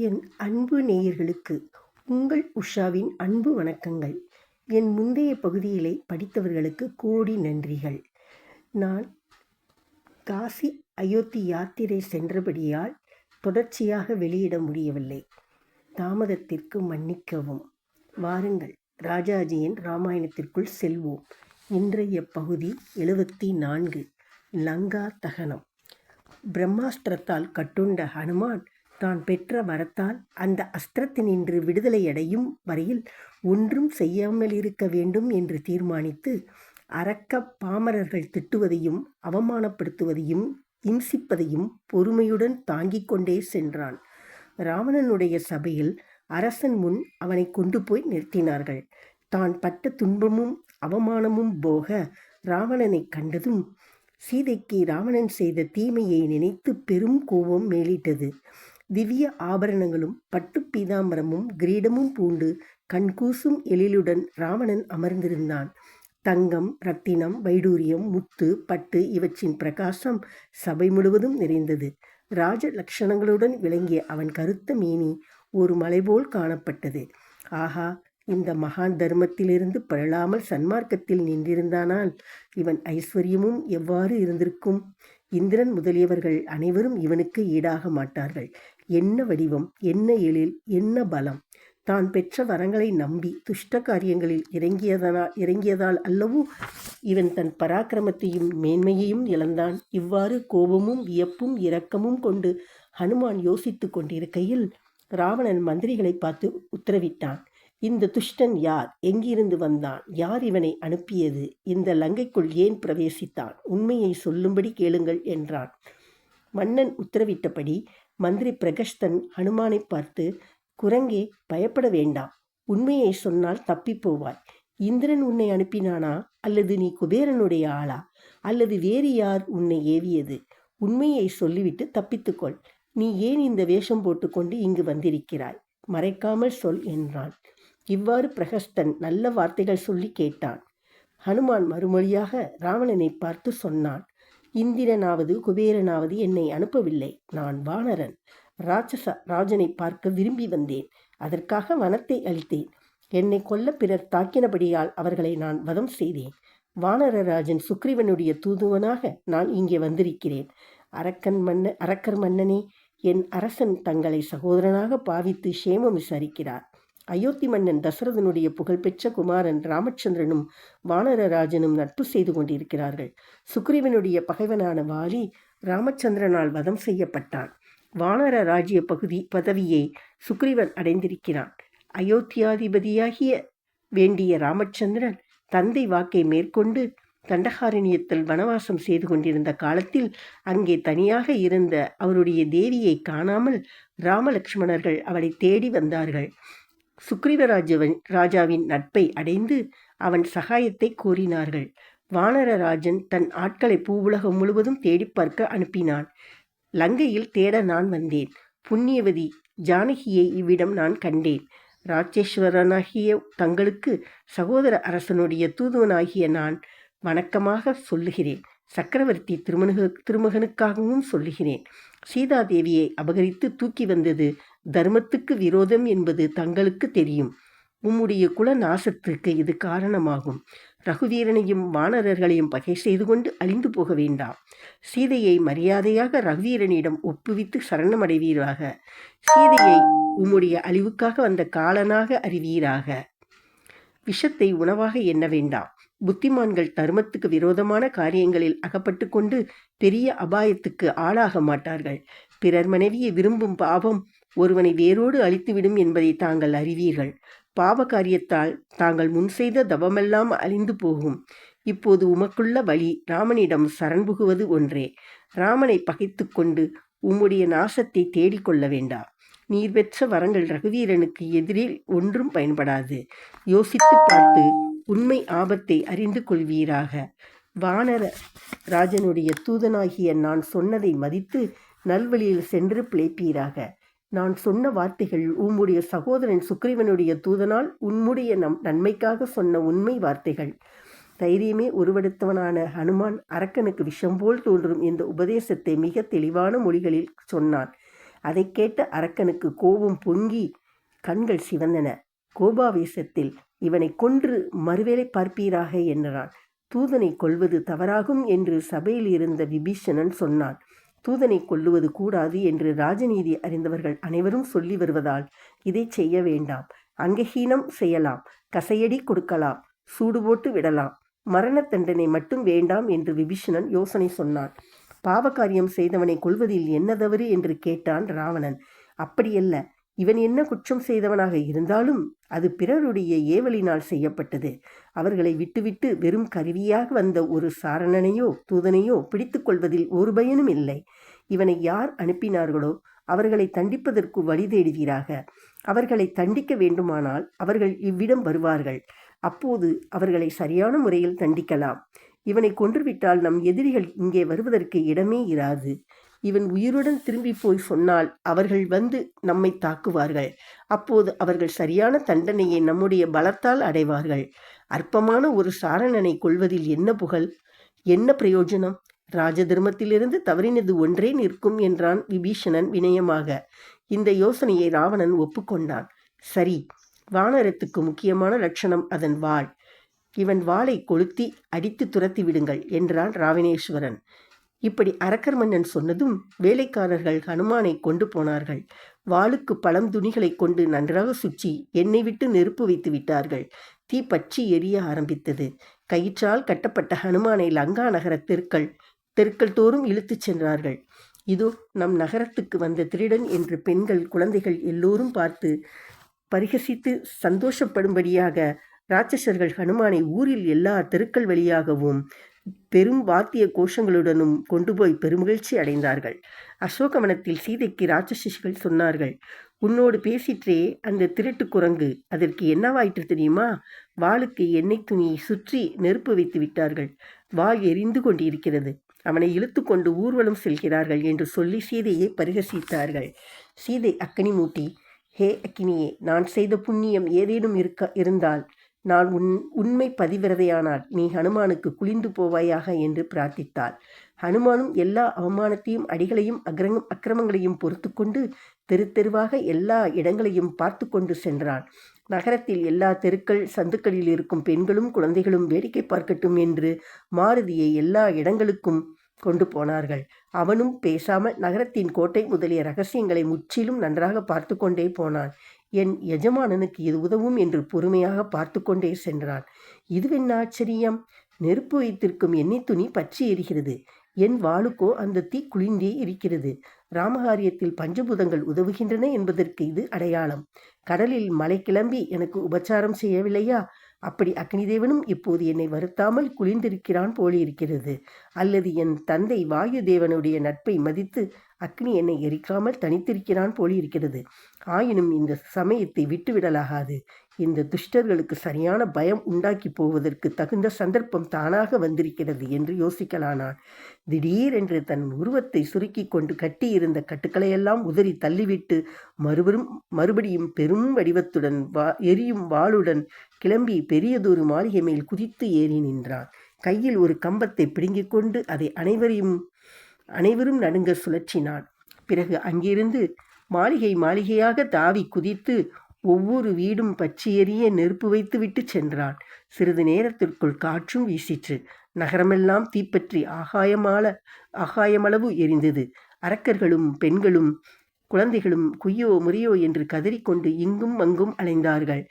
என் அன்பு நேயர்களுக்கு உங்கள் உஷாவின் அன்பு வணக்கங்கள். என் முந்தைய பகுதியிலே படித்தவர்களுக்கு கோடி நன்றிகள். நான் காசி அயோத்தி யாத்திரை சென்றபடியால் தொடர்ச்சியாக வெளியிட முடியவில்லை. தாமதத்திற்கு மன்னிக்கவும். வாருங்கள் ராஜாஜியின் ராமாயணத்திற்குள் செல்வோம். இன்றைய பகுதி எழுபத்தி நான்கு லங்கா தகனம். பிரம்மாஸ்திரத்தால் கட்டுண்ட ஹனுமான் தான் பெற்ற வரத்தால் அந்த அஸ்திரத்தினின்று விடுதலையடையும் வரையில் ஒன்றும் செய்யாமல் இருக்க வேண்டும் என்று தீர்மானித்து அரக்க பாமரர்கள் திட்டுவதையும் அவமானப்படுத்துவதையும் இம்சிப்பதையும் பொறுமையுடன் தாங்கிக் கொண்டே சென்றான். ராவணனுடைய சபையில் அரசன் முன் அவனை கொண்டு போய் நிறுத்தினார்கள். தான் பட்ட துன்பமும் அவமானமும் போக ராவணனை கண்டதும் சீதைக்கு ராவணன் செய்த தீமையை நினைத்து பெரும் கோபம் மேலிட்டது. திவ்ய ஆபரணங்களும் பட்டு பீதாம்பரமும் கிரீடமும் பூண்டு கண்கூசும் எழிலுடன் ராவணன் அமர்ந்திருந்தான். தங்கம் ரத்தினம் வைடூரியம் முத்து பட்டு இவற்றின் பிரகாசம் சபை முழுவதும் நிறைந்தது. ராஜ லட்சணங்களுடன் விளங்கிய அவன் கருத்த மேனி ஒரு மலை போல் காணப்பட்டது. ஆஹா இந்த மகான் தர்மத்திலிருந்து பழலாமல் சன்மார்க்கத்தில் நின்றிருந்தானால் இவன் ஐஸ்வர்யமும் எவ்வாறு இருந்திருக்கும்? இந்திரன் முதலியவர்கள் அனைவரும் இவனுக்கு ஈடாக மாட்டார்கள். என்ன வடிவம் என்ன எழில் என்ன பலம்? தான் பெற்ற வரங்களை நம்பி துஷ்ட காரியங்களில் இறங்கியதனால் இறங்கியதால் அல்லவோ இவன் தன் பராக்கிரமத்தையும் மேன்மையையும் இழந்தான். இவ்வாறு கோபமும் வியப்பும் இரக்கமும் கொண்டு ஹனுமான் யோசித்து கொண்டிருக்கையில் ராவணன் மந்திரிகளை பார்த்து உத்தரவிட்டான். இந்த துஷ்டன் யார்? எங்கிருந்து வந்தான்? யார் இவனை அனுப்பியது? இந்த லங்கைக்குள் ஏன் பிரவேசித்தான்? உண்மையை சொல்லும்படி கேளுங்கள் என்றான். மன்னன் உத்தரவிட்டபடி மந்திரி பிரகஷ்தன் ஹனுமானை பார்த்து குரங்கே பயப்பட வேண்டாம். உண்மையை சொன்னால் தப்பிப்போவாய் இந்திரன் உன்னை அனுப்பினானா? அல்லது நீ குபேரனுடைய ஆளா? அல்லது வேறு யார் உன்னை ஏவியது? உண்மையை சொல்லிவிட்டு தப்பித்துக்கொள் நீ ஏன் இந்த வேஷம் போட்டுக்கொண்டு இங்கு வந்திருக்கிறாய்? மறைக்காமல் சொல் என்றான். இவ்வாறு பிரகஸ்தன் நல்ல வார்த்தைகள் சொல்லி கேட்டான். ஹனுமான் மறுமொழியாக ராவணனை பார்த்து சொன்னான். இந்திரனாவது குபேரனாவது என்னை அனுப்பவில்லை. நான் வானரன். ராட்சச ராஜனை பார்க்க விரும்பி வந்தேன். அதற்காக வனத்தை அளித்தேன் என்னை கொல்ல பிறர் தாக்கினபடியால் அவர்களை நான் வதம் செய்தேன். வானரராஜன் சுக்ரீவனுடைய தூதுவனாக நான் இங்கே வந்திருக்கிறேன். அரக்கன் மன்ன அரக்கர் மன்னனே என் அரசன் தங்களை சகோதரனாக பாவித்து சேமம் விசாரிக்கிறார். அயோத்தி மன்னன் தசரதனுடைய புகழ்பெற்ற குமாரன் ராமச்சந்திரனும் வானரராஜனும் நட்பு செய்து கொண்டிருக்கிறார்கள். சுக்ரீவனுடைய பகைவனான வாலி ராமச்சந்திரனால் வதம் செய்யப்பட்டான். வானர ராஜ்ய பகுதி பதவியை சுக்ரீவன் அடைந்திருக்கிறான். அயோத்தியாதிபதியாகிய வேண்டிய ராமச்சந்திரன் தந்தை வாக்கை மேற்கொண்டு தண்டகாரண்யத்தில் வனவாசம் செய்து கொண்டிருந்த காலத்தில் அங்கே தனியாக இருந்த அவருடைய தேவியை காணாமல் ராமலக்ஷ்மணர்கள் அவளை தேடி வந்தார்கள். சுக்ரீவராஜவன் ராஜாவின் நட்பை அடைந்து அவன் சகாயத்தை கோரினார்கள். வானரராஜன் தன் ஆட்களை பூவுலகம் முழுவதும் தேடி பார்க்க அனுப்பினான். லங்கையில் தேட நான் வந்தேன். புண்ணியவதி ஜானகியை இவ்விடம் நான் கண்டேன். ராஜேஸ்வரனாகிய தங்களுக்கு சகோதர அரசனுடைய தூதுவனாகிய நான் வணக்கமாக சொல்லுகிறேன். சக்கரவர்த்தி திருமணு திருமகனுக்காகவும் சொல்லுகிறேன். சீதாதேவியை அபகரித்து தூக்கி வந்தது தர்மத்துக்கு விரோதம் என்பது தங்களுக்கு தெரியும். உம்முடைய குல நாசத்திற்கு இது காரணமாகும். ரகுவீரனையும் வானரர்களையும் பகை செய்து கொண்டு அழிந்து போக வேண்டாம். சீதையை மரியாதையாக ரகுவீரனிடம் ஒப்புவித்து சரணமடைவீராக. சீதையை உம்முடைய அழிவுக்காக வந்த காலனாக அறிவீராக. விஷத்தை உணவாக எண்ண வேண்டாம். புத்திமான்கள் தர்மத்துக்கு விரோதமான காரியங்களில் அகப்பட்டு கொண்டு பெரிய அபாயத்துக்கு ஆளாக மாட்டார்கள். பிறர் மனைவியை விரும்பும் பாவம் ஒருவனை வேரோடு அழித்துவிடும் என்பதை தாங்கள் அறிவீர்கள். பாவ காரியத்தால் தாங்கள் முன் செய்த தவமெல்லாம் அழிந்து போகும். இப்போது உமக்குள்ள வழி ராமனிடம் சரண்புகுவது ஒன்றே. ராமனை பகைத்து கொண்டு உம்முடைய நாசத்தை தேடிக்கொள்ள வேண்டாம் நீர் பெற்ற வரங்கள் ரகுவீரனுக்கு எதிரில் ஒன்றும் பயன்படாது. யோசித்து பார்த்து உண்மை ஆபத்தை அறிந்து கொள்வீராக. வானர ராஜனுடைய தூதனாகிய நான் சொன்னதை மதித்து நல்வழியில் சென்று பிழைப்பீராக. நான் சொன்ன வார்த்தைகள் உம்முடைய சகோதரன் சுக்ரீவனுடைய தூதனால் உன்முடைய நம் நன்மைக்காக சொன்ன உண்மை வார்த்தைகள். தைரியமே உருவெடுத்தவனான ஹனுமான் அரக்கனுக்கு விஷம் போல் தோன்றும் இந்த உபதேசத்தை மிக தெளிவான மொழிகளில் சொன்னான். அதைக் கேட்ட அரக்கனுக்கு கோபம் பொங்கி கண்கள் சிவந்தன. கோபாவேசத்தில் இவனை கொன்று மறுவேளை பார்ப்பீராக என்றான். தூதனை கொல்வது தவறாகும் என்று சபையில் இருந்த விபீஷணன் சொன்னான். தூதனை கொல்லுவது கூடாது என்று ராஜநீதி அறிந்தவர்கள் அனைவரும் சொல்லி வருவதால் இதை செய்ய வேண்டாம். அங்கஹீனம் செய்யலாம். கசையடி கொடுக்கலாம். சூடு போட்டு விடலாம். மரண தண்டனை மட்டும் வேண்டாம் என்று விபீஷணன் யோசனை சொன்னான். பாவகாரியம் செய்தவனை கொள்வதில் என்ன தவறு என்று கேட்டான் ராவணன். அப்படியல்ல. இவன் என்ன குற்றம் செய்தவனாக இருந்தாலும் அது பிறருடைய ஏவலினால் செய்யப்பட்டது. அவர்களை விட்டுவிட்டு வெறும் கருவியாக வந்த ஒரு சாரணனையோ தூதனையோ பிடித்து கொள்வதில் ஒரு பயனும் இல்லை. இவனை யார் அனுப்பினார்களோ அவர்களை தண்டிப்பதற்கு வழி தேடுவீராக. அவர்களை தண்டிக்க வேண்டுமானால் அவர்கள் இவ்விடம் வருவார்கள். அப்போது அவர்களை சரியான முறையில் தண்டிக்கலாம். இவனை கொன்றுவிட்டால் நம் எதிரிகள் இங்கே வருவதற்கு இடமே இராது. இவன் உயிருடன் திரும்பி போய் சொன்னால் அவர்கள் வந்து நம்மை தாக்குவார்கள். அப்போது அவர்கள் சரியான தண்டனையை நம்முடைய பலத்தால் அடைவார்கள். அற்பமான ஒரு சாரணனை கொள்வதில் என்ன புகழ்? என்ன பிரயோஜனம்? ராஜ தர்மத்திலிருந்து தவறினது ஒன்றே நிற்கும் என்றான் விபீஷணன் வினயமாக. இந்த யோசனையை ராவணன் ஒப்புக்கொண்டான். சரி வானரத்துக்கு முக்கியமான லட்சணம் அதன் வாள். இவன் வாளை கொளுத்தி அடித்து துரத்தி விடுங்கள் என்றான் ராவணேஸ்வரன் இப்படி அரக்கர் மன்னன் சொன்னதும் வேலைக்காரர்கள் ஹனுமானை கொண்டு போனார்கள். வாளுக்கு பழம் துணிகளை கொண்டு நன்றாக சுற்றி எண்ணெய் விட்டு நெருப்பு வைத்து விட்டார்கள். தீ பற்றி எரிய ஆரம்பித்தது. கயிற்றால் கட்டப்பட்ட ஹனுமானை லங்கா நகர தெருக்கள் தெருக்கள் தோறும் இழுத்துச் சென்றார்கள். இதோ நம் நகரத்துக்கு வந்த திருடன் என்று பெண்கள் குழந்தைகள் எல்லோரும் பார்த்து பரிகசித்து சந்தோஷப்படும்படியாக ராட்சசர்கள் ஹனுமானை ஊரில் எல்லா தெருக்கள் வழியாகவும் பெரும் வாத்திய கோஷங்களுடனும் கொண்டு போய் பெருமகிழ்ச்சி அடைந்தார்கள். அசோகவனத்தில் சீதைக்கு ராட்சசிகள் சொன்னார்கள் உன்னோடு பேசிற்றே அந்த திருட்டு குரங்கு அதற்கு என்னவாயிற்று தெரியுமா? வாளுக்கு எண்ணெய் துணியை சுற்றி நெருப்பு வைத்து விட்டார்கள். வாய் எரிந்து கொண்டிருக்கிறது. அவனை இழுத்து கொண்டு ஊர்வலம் செல்கிறார்கள் என்று சொல்லி சீதையை பரிகசித்தார்கள். சீதை அக்கினி மூட்டி ஹே அக்கினியே நான் செய்த புண்ணியம் ஏதேனும் இருக்க இருந்தால் நான் உன் உண்மை பதிவிரதையானால் நீ ஹனுமானுக்கு குளிந்து போவாயாக என்று பிரார்த்தித்தாள். ஹனுமானும் எல்லா அவமானத்தையும் அடிகளையும் அக்ரங் அக்கிரமங்களையும் பொறுத்து கொண்டு தெரு தெருவாக எல்லா இடங்களையும் பார்த்து கொண்டு சென்றான். நகரத்தில் எல்லா தெருக்கள் சந்துக்களில் இருக்கும் பெண்களும் குழந்தைகளும் வேடிக்கை பார்க்கட்டும் என்று மாருதியை எல்லா இடங்களுக்கும் கொண்டு போனார்கள். அவனும் பேசாமல் நகரத்தின் கோட்டை முதலிய ரகசியங்களை முற்றிலும் நன்றாக பார்த்து கொண்டே போனான். என் எஜமானனுக்கு இது உதவும் என்று பொறுமையாக பார்த்து கொண்டே சென்றான். இதுவென்ன ஆச்சரியம்? நெருப்பு வைத்திருக்கும் எண்ணெய் துணி பற்றி எரிகிறது. என் வாளுக்கோ அந்த தீ குளிர்ந்தே இருக்கிறது. ராமகாரியத்தில் பஞ்சபூதங்கள் உதவுகின்றன என்பதற்கு இது அடையாளம். கடலில் மலை கிளம்பி எனக்கு உபச்சாரம் செய்யவில்லையா? அப்படி அக்னிதேவனும் இப்போது என்னை வருத்தாமல் குளிர்ந்திருக்கிறான் போலிருக்கிறது. அல்லது என் தந்தை வாயு தேவனுடைய நட்பை மதித்து அக்னி என்னை எரிக்காமல் தனித்திருக்கிறான் போலிருக்கிறது ஆயினும் இந்த சமயத்தை விட்டுவிடலாகாது இந்த துஷ்டர்களுக்கு சரியான பயம் உண்டாக்கி போவதற்கு தகுந்த சந்தர்ப்பம் தானாக வந்திருக்கிறது என்று யோசிக்கலானான். திடீரென்று தன் உருவத்தை சுருக்கி கொண்டு கட்டியிருந்த கட்டுக்களையெல்லாம் உதறி தள்ளிவிட்டு மறுபடியும் மறுபடியும் பெரும் வடிவத்துடன் வா எரியும் வாளுடன் கிளம்பி பெரியதொரு மாளிகை மேல் குதித்து ஏறி நின்றான். கையில் ஒரு கம்பத்தை பிடுங்கிக் கொண்டு அதை அனைவரையும் அனைவரும் நடுங்க சுழற்றினான். பிறகு அங்கிருந்து மாளிகை மாளிகையாக தாவி குதித்து ஒவ்வொரு வீடும் பற்றி எறிய நெருப்பு வைத்துவிட்டு சென்றான். சிறிது நேரத்திற்குள் காற்றும் வீசிற்று. நகரமெல்லாம் தீப்பற்றி ஆகாயமால ஆகாயமளவு எரிந்தது. அரக்கர்களும் பெண்களும் குழந்தைகளும் குய்யோ முறியோ என்று கதறிக்கொண்டு இங்கும் அங்கும் அலைந்தார்கள்.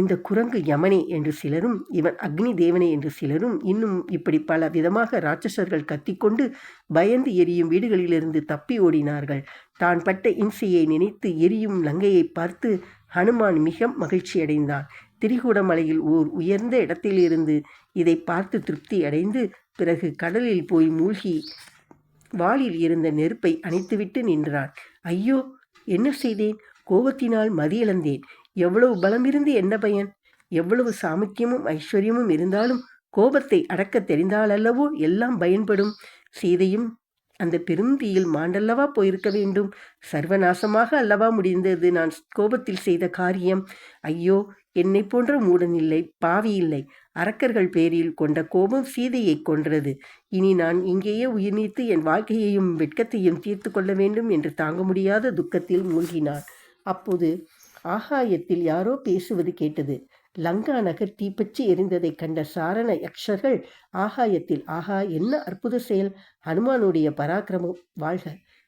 இந்த குரங்கு யமனே என்று சிலரும் இவன் அக்னி தேவனே என்று சிலரும் இன்னும் இப்படி பல விதமாக ராட்சசர்கள் கத்திக்கொண்டு பயந்து எரியும் வீடுகளிலிருந்து தப்பி ஓடினார்கள். தான் பட்ட இம்சையை நினைத்து எரியும் லங்கையை பார்த்து ஹனுமான் மிக மகிழ்ச்சியடைந்தான் திரிகூடமலையில் ஓர் உயர்ந்த இடத்திலிருந்து இதை பார்த்து திருப்தி அடைந்து பிறகு கடலில் போய் மூழ்கி வாளில் இருந்த நெருப்பை அணைத்துவிட்டு நின்றான். ஐயோ என்ன செய்தேன்? கோபத்தினால் மதியிழந்தேன். எவ்வளவு பலம் இருந்து என்ன பயன்? எவ்வளவு சாமர்த்தியமும் ஐஸ்வர்யமும் இருந்தாலும் கோபத்தை அடக்க தெரிந்தாலல்லவோ எல்லாம் பயன்படும். சீதையும் அந்த பெருந்தீயில் மாண்டல்லவா போயிருக்க வேண்டும். சர்வநாசமாக அல்லவா முடிந்தது நான் கோபத்தில் செய்த காரியம்? ஐயோ என்னை போன்ற மூடன் இல்லை பாவி இல்லை. அரக்கர்கள் பேரில் கொண்ட கோபம் சீதையை கொன்றது. இனி நான் இங்கேயே உயிர் நீத்து என் வாழ்க்கையையும் வெட்கத்தையும் தீர்த்து கொள்ள வேண்டும் என்று தாங்க முடியாத துக்கத்தில் மூழ்கினான். அப்போது ஆகாயத்தில் யாரோ பேசுவது கேட்டது. லங்கா நகர் தீப்பற்றி எரிந்ததைக் கண்ட சாரண யக்ஷர்கள் ஆகாயத்தில் ஆகா என்ன அற்புத செயல்? ஹனுமானுடைய பராக்கிரமம் வாழ்க.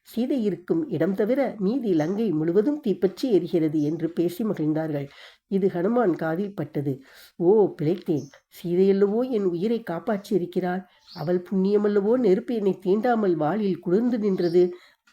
சீதை இருக்கும் இடம் தவிர மீதி லங்கை முழுவதும் தீப்பற்றி எரிகிறது என்று பேசி மகிழ்ந்தார்கள். இது ஹனுமான் காதில் பட்டது. ஓ பிழைத்தேன். சீதையல்லவோ என் உயிரை காப்பாற்றியிருக்கிறாள் அவள் புண்ணியமல்லவோ நெருப்பு என்னை தீண்டாமல் வாளில் குளிர்ந்து நின்றது.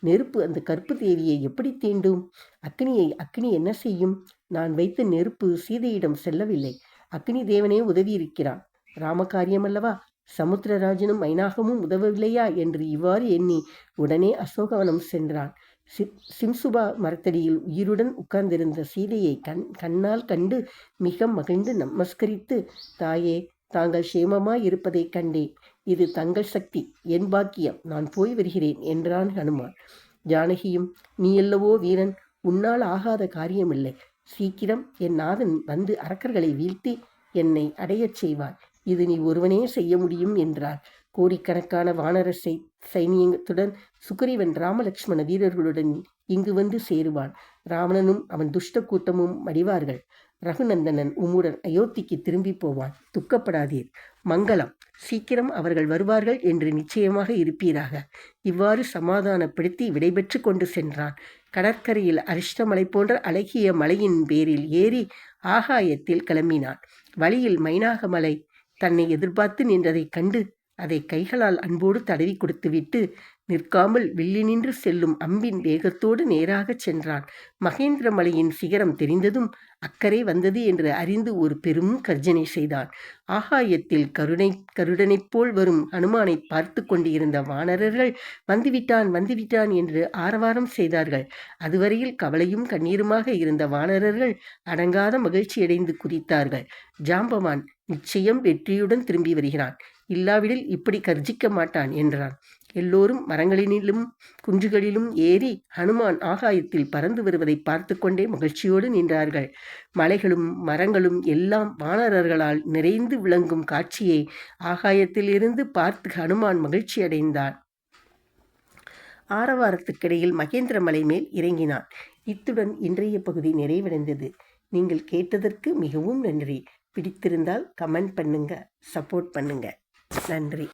நெருப்பு அந்த கற்பு தேவியை எப்படி தீண்டும்? அக்னியை அக்னி என்ன செய்யும்? நான் வைத்த நெருப்பு சீதையிடம் செல்லவில்லை. அக்னி தேவனே உதவியிருக்கிறான். ராமகாரியம் அல்லவா சமுத்திரராஜனும் மைனாகமும் உதவவில்லையா என்று இவ்வாறு எண்ணி உடனே அசோகவனம் சென்றான். சி சிம்சுபா மரத்தடியில் உயிருடன் உட்கார்ந்திருந்த சீதையை கண் கண்ணால் கண்டு மிக மகிழ்ந்து நமஸ்கரித்து தாயே தாங்கள் சேமமாய் இருப்பதைக் கண்டேன். இது தங்கள் சக்தி. என் பாக்கியம். நான் போய் வருகிறேன் என்றான் ஹனுமான். ஜானகியும் நீ எல்லவோ வீரன். உன்னால் ஆகாத காரியமில்லை. சீக்கிரம் என் நாதன் வந்து அரக்கர்களை வீழ்த்தி என்னை அடையச் செய்வார். இது நீ ஒருவனே செய்ய முடியும் என்றார். கோடிக்கணக்கான வானர சைனியத்துடன் சுக்ரீவன் ராமலட்சுமண வீரர்களுடன் இங்கு வந்து சேருவான். ராவணனும் அவன் துஷ்ட கூட்டமும் மடிவார்கள். ரகுநந்தனன் உம்முடன் அயோத்திக்கு திரும்பி போவான். துக்கப்படாதீர். மங்களம். சீக்கிரம் அவர்கள் வருவார்கள் என்று நிச்சயமாக இருப்பீராக. இவ்வாறு சமாதானப்படுத்தி விடைபெற்று கொண்டு சென்றான். கடற்கரையில் அரிஷ்டமலை போன்ற அழகிய மலையின் பேரில் ஏறி ஆகாயத்தில் கிளம்பினான். வழியில் மைனாகமலை தன்னை எதிர்பார்த்து நின்றதைக் கண்டு அதை கைகளால் அன்போடு தடவி கொடுத்துவிட்டு நிற்காமல் வில்லி நின்று செல்லும் அம்பின் வேகத்தோடு நேராகச் சென்றான். மகேந்திரமலையின் சிகரம் தெரிந்ததும் அக்கறை வந்தது என்று அறிந்து ஒரு பெரும் கர்ஜனை செய்தான். ஆகாயத்தில் கருணை கருடனைப் போல் வரும் அனுமானை பார்த்து கொண்டிருந்த வானரர்கள் வந்துவிட்டான் வந்துவிட்டான் என்று ஆரவாரம் செய்தார்கள். அதுவரையில் கவலையும் கண்ணீருமாக இருந்த வானரர்கள் அடங்காத மகிழ்ச்சியடைந்து குதித்தார்கள். ஜாம்பவான் நிச்சயம் வெற்றியுடன் திரும்பி வருகிறான். இல்லாவிடில் இப்படி கர்ஜிக்க மாட்டான் என்றான். எல்லோரும் மரங்களினிலும் குன்றுகளிலும் ஏறி ஹனுமான் ஆகாயத்தில் பறந்து வருவதை பார்த்து கொண்டே மகிழ்ச்சியோடு நின்றார்கள். மலைகளும் மரங்களும் எல்லாம் வானரர்களால் நிறைந்து விளங்கும் காட்சியை ஆகாயத்திலிருந்து பார்த்து ஹனுமான் மகிழ்ச்சி அடைந்தான். ஆரவாரத்துக்கிடையில் மகேந்திர மலை மேல் இறங்கினான். இத்துடன் இன்றைய பகுதி நிறைவடைந்தது. நீங்கள் கேட்டதற்கு மிகவும் நன்றி. பிடித்திருந்தால் கமெண்ட் பண்ணுங்க சப்போர்ட் பண்ணுங்க. நன்றி.